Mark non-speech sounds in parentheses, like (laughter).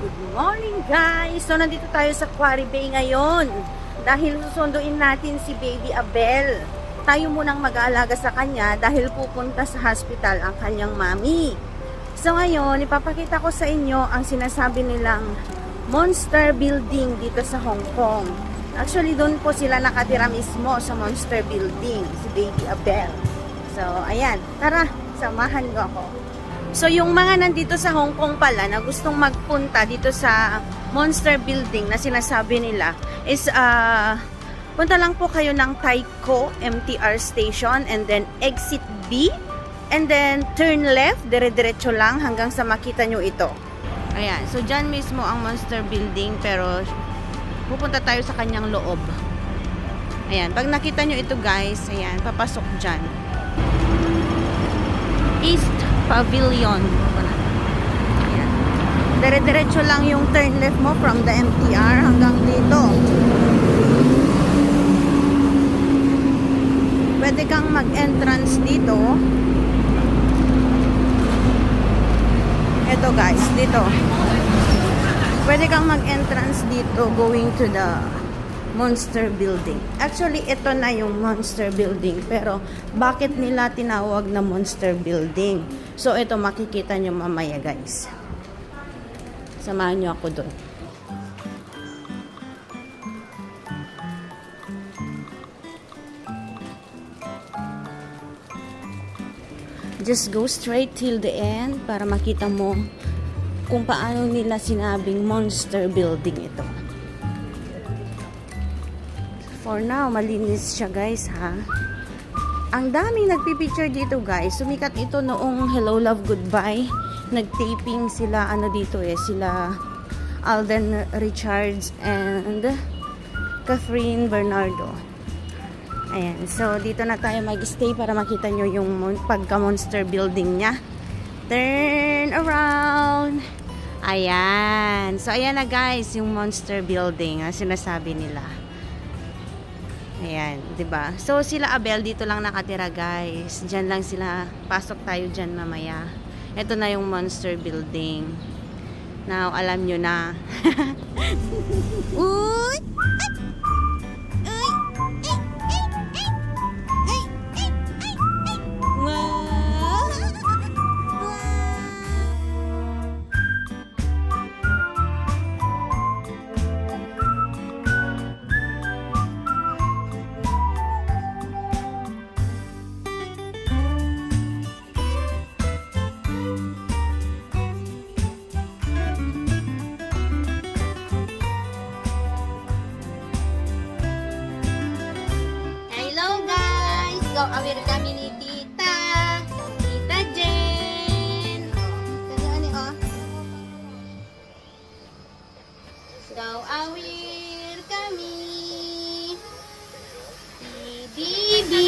Good morning guys! So nandito tayo sa Quarry Bay ngayon dahil susunduin natin si Baby Abel. Tayo munang mag-aalaga sa kanya dahil pupunta sa hospital ang kanyang mami. So ngayon, ipapakita ko sa inyo ang sinasabi nilang Monster Building dito sa Hong Kong. Actually, doon po sila nakatira mismo sa Monster Building, si Baby Abel. So, ayan. Tara, samahan ko ako. So, yung mga nandito sa Hong Kong pala na gustong magpunta dito sa Monster Building na sinasabi nila is, ah, punta lang po kayo ng Taiko MTR Station and then exit B and then turn left, dire-diretso lang hanggang sa makita nyo ito. Ayan, so dyan mismo ang Monster Building pero pupunta tayo sa kanyang loob. Ayan, pag nakita nyo ito guys, ayan, papasok dyan. East Pavilion. Dire-diretso lang yung turn left mo from the MTR hanggang dito. Pwede kang mag-entrance dito. Ito guys, dito. Pwede kang mag-entrance dito going to the Monster Building. Actually, ito na yung Monster Building. Pero, bakit nila tinawag na Monster Building? So, ito makikita nyo mamaya, guys. Samahan nyo ako doon. Just go straight till the end para makita mo kung paano nila sinabing Monster Building ito. For now, malinis siya guys ha. Ang daming nagpipicture dito guys. Sumikat ito noong Hello Love Goodbye. Nagtaping sila ano dito eh. Sila Alden Richards and Catherine Bernardo. Ayan. So, dito na tayo mag-stay para makita nyo yung mon- pagka-monster building niya. Turn around. Ayan. So, ayan na guys, yung monster building na sinasabi nila. Ayan, 'di ba? So sila Abel dito lang nakatira, guys. Diyan lang sila. Pasok tayo diyan mamaya. Ito na yung monster building. Now, alam nyo na. (laughs) awir-awir kami ni Tita. Tita Jen. Kanya ani oh. Daw awir kami. Bibi.